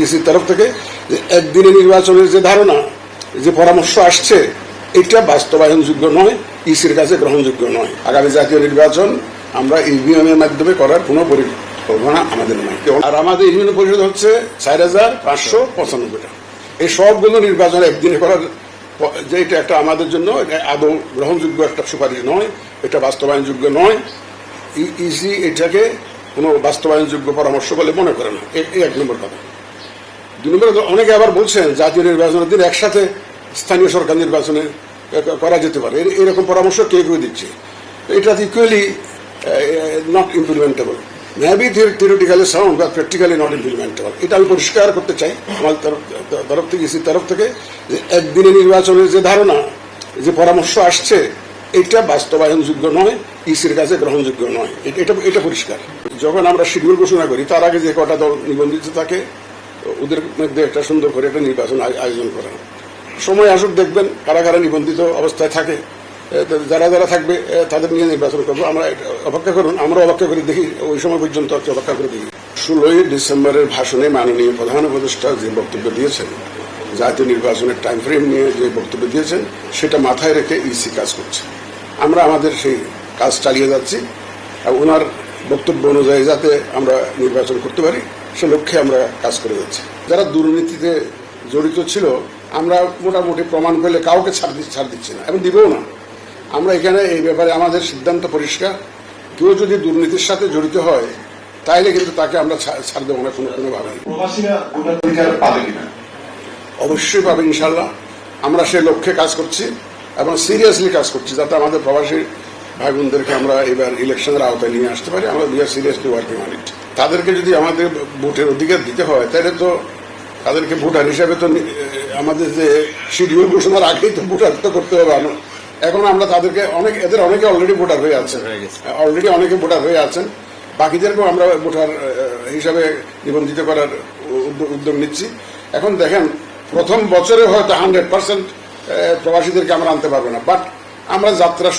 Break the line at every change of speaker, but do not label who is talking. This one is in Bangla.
ডিসির তরফ থেকে যে একদিনে নির্বাচনের যে ধারণা, যে পরামর্শ আসছে, এটা বাস্তবায়নযোগ্য নয় ইসির কাছে গ্রহণযোগ্য নয়। আগামী জাতীয় নির্বাচন আমরা ইভিএম এর মাধ্যমে করার কোনো পরিকল্পনা আমাদের নাই। আর আমাদের ইউনিয়ন পরিষদ হচ্ছে চার হাজার পাঁচশো পঁচানব্বইটা। এই সবগুলো নির্বাচন একদিনে করার যে এটা একটা আমাদের জন্য আদৌ গ্রহণযোগ্য একটা সুপারিশ নয়, এটা বাস্তবায়নযোগ্য নয়। ইসি এটাকে কোনো বাস্তবায়নযোগ্য পরামর্শ বলে মনে করে না। এই এক নম্বর কথা। দুই নম্বরে অনেকে আবার বলছেন, জাতীয় নির্বাচনের দিন একসাথে স্থানীয় সরকার নির্বাচনে করা যেতে পারে। এরকম পরামর্শ কে কেউ দিচ্ছে? এটা equally not implementable maybe theoretically sound বা প্র্যাকটিক্যালি নট ইমপ্লিমেন্টেবল এটা আমি পরিষ্কার করতে চাই আমার তরফ থেকে, ইসির তরফ থেকে, যে একদিনে নির্বাচনের যে ধারণা, যে পরামর্শ আসছে, এটা বাস্তবায়নযোগ্য নয়, ইসির কাছে গ্রহণযোগ্য নয়। এটা এটা পরিষ্কার। যখন আমরা শিডিউল ঘোষণা করি, তার আগে যে কটা দল নিবন্ধিত থাকে ওদের মধ্যে একটা সুন্দর করে একটা নির্বাচন আয়োজন করা। সময় আসুক, দেখবেন কারা কারা নিবন্ধিত অবস্থায় থাকে। যারা যারা থাকবে তাদের নিয়ে নির্বাচন করব। আমরা অপেক্ষা করুন, আমরা অপেক্ষা করে দেখি, ওই সময় পর্যন্ত অপেক্ষা করে দেখি। ষোলোই ডিসেম্বরের ভাষণে মাননীয় প্রধান উপদেষ্টা যে বক্তব্য দিয়েছেন, জাতীয় নির্বাচনের টাইম ফ্রেম নিয়ে যে বক্তব্য দিয়েছেন, সেটা মাথায় রেখে ইসি কাজ করছে। আমরা আমাদের সেই কাজ চালিয়ে যাচ্ছি, আর ওনার বক্তব্য অনুযায়ী যাতে আমরা নির্বাচন করতে পারি। সে লক্ষ্যে আমরা কাজ করে যাচ্ছি। যারা দুর্নীতিতে জড়িত ছিল আমরা মোটামুটি প্রমাণ পেলে কাউকে ছাড় ছাড় দিচ্ছি না এবং দিবেও না। আমরা এখানে এই ব্যাপারে আমাদের সিদ্ধান্ত পরিষ্কার। কেউ যদি দুর্নীতির সাথে জড়িত হয় তাইলে কিন্তু তাকে আমরা ছাড় দেবো না কোনো কোনোভাবে অবশ্যই পাবে ইনশাল্লাহ আমরা সে লক্ষ্যে কাজ করছি এবং সিরিয়াসলি কাজ করছি যাতে আমাদের প্রবাসী ভাই বোনদেরকে আমরা এবার ইলেকশনের আওতায় নিয়ে আসতে পারি। আমরা we are seriously working on it তাদেরকে যদি আমাদের ভোটের অধিকার দিতে হয় তাহলে তো তাদেরকে ভোটার হিসাবে তো আমাদের যে শিডিউল ঘোষণার আগেই তো ভোটার তো করতে হবে। এখন আমরা তাদেরকে অনেক এদের অনেকে অলরেডি ভোটার হয়ে আছেন। অলরেডি অনেকে ভোটার হয়ে আছেন। বাকিদেরকেও আমরা ভোটার হিসাবে নিবন্ধিত করার উদ্যোগ- উদ্যোগ নিচ্ছি। এখন দেখেন প্রথম বছরে হয়তো হান্ড্রেড পার্সেন্ট প্রবাসীদেরকে আমরা আনতে পারব না। বাট আমরা যাত্রা